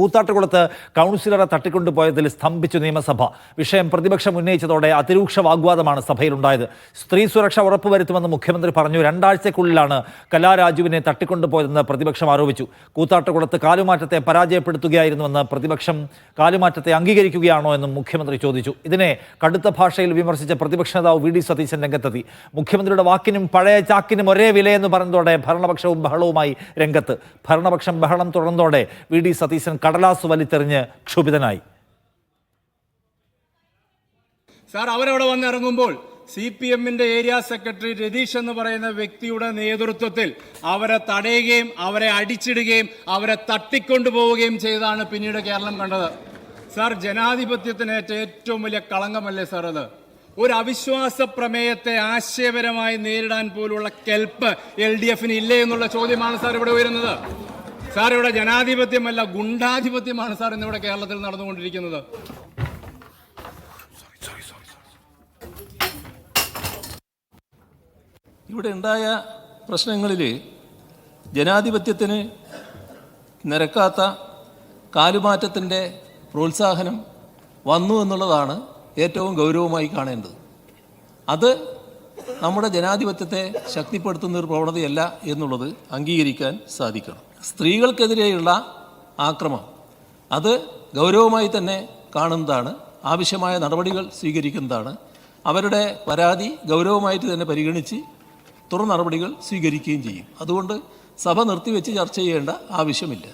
കൂത്താട്ടുകുളത്ത് കൗൺസിലറെ തട്ടിക്കൊണ്ടുപോയതിൽ സ്തംഭിച്ചു നിയമസഭ. വിഷയം പ്രതിപക്ഷം ഉന്നയിച്ചതോടെ അതിരൂക്ഷ വാഗ്വാദമാണ് സഭയിലുണ്ടായത്. സ്ത്രീ സുരക്ഷ ഉറപ്പുവരുത്തുമെന്ന് മുഖ്യമന്ത്രി പറഞ്ഞു. രണ്ടാഴ്ചക്കുള്ളിലാണ് കലാരാജുവിനെ തട്ടിക്കൊണ്ടുപോയതെന്ന് പ്രതിപക്ഷം ആരോപിച്ചു. കൂത്താട്ടുകുളത്ത് കാലുമാറ്റത്തെ പരാജയപ്പെടുത്തുകയായിരുന്നുവെന്ന് പ്രതിപക്ഷം കാലുമാറ്റത്തെ അംഗീകരിക്കുകയാണോ എന്നും മുഖ്യമന്ത്രി ചോദിച്ചു. ഇതിനെ കടുത്ത ഭാഷയിൽ വിമർശിച്ച പ്രതിപക്ഷ നേതാവ് വി. ഡി. സതീശൻ രംഗത്തെത്തി. മുഖ്യമന്ത്രിയുടെ വാക്കിനും പഴയ ചാക്കിനും ഒരേ വിലയെന്ന് പറഞ്ഞതോടെ ഭരണപക്ഷവും ബഹളവുമായി രംഗത്ത്. ഭരണപക്ഷം ബഹളം തുടർന്നതോടെ വി. ഡി. സതീശൻ കടലാസ് വലിത്തെറിഞ്ഞ് ക്ഷുഭിതനായി. സാർ അവരവിടെ വന്നിറങ്ങുമ്പോൾ സി പി എമ്മിന്റെ ഏരിയ സെക്രട്ടറി രതീഷ് എന്ന് പറയുന്ന വ്യക്തിയുടെ നേതൃത്വത്തിൽ അവരെ തടയുകയും അവരെ അടിച്ചിടുകയും അവരെ തട്ടിക്കൊണ്ടുപോവുകയും ചെയ്താണ് പിന്നീട് കേരളം കണ്ടത്. സാർ ജനാധിപത്യത്തിനേറ്റ ഏറ്റവും വലിയ കളങ്കമല്ലേ സാർ അത്? ഒരു അവിശ്വാസ പ്രമേയത്തെ ആശയപരമായി നേരിടാൻ പോലുള്ള കെൽപ്പ് എൽ ഡി എഫിന് ഇല്ലേ എന്നുള്ള ചോദ്യമാണ് സാർ ഇവിടെ ഉയരുന്നത്. സാർ ഇവിടെ ജനാധിപത്യമല്ല ഗുണ്ടാധിപത്യമാണ് സാർ ഇന്നിവിടെ കേരളത്തിൽ നടന്നുകൊണ്ടിരിക്കുന്നത്. ഇവിടെ ഉണ്ടായ പ്രശ്നങ്ങളിൽ ജനാധിപത്യത്തിന് നിരക്കാത്ത കാലുമാറ്റത്തിന്റെ പ്രോത്സാഹനം വന്നു എന്നുള്ളതാണ് ഏറ്റവും ഗൗരവമായി കാണേണ്ടത്. അത് നമ്മുടെ ജനാധിപത്യത്തെ ശക്തിപ്പെടുത്തുന്ന ഒരു പ്രവണതയല്ല എന്നുള്ളത് അംഗീകരിക്കാൻ സാധിക്കണം. സ്ത്രീകൾക്കെതിരെയുള്ള ആക്രമം. അത് ഗൗരവമായി തന്നെ കാണുന്നതാണ്. ആവശ്യമായ നടപടികൾ സ്വീകരിക്കുന്നതാണ്. അവരുടെ പരാതി ഗൗരവമായിട്ട് തന്നെ പരിഗണിച്ച് തുടർ നടപടികൾ സ്വീകരിക്കുകയും ചെയ്യും. അതുകൊണ്ട് സഭ നിർത്തിവെച്ച് ചർച്ച ചെയ്യേണ്ട ആവശ്യമില്ല.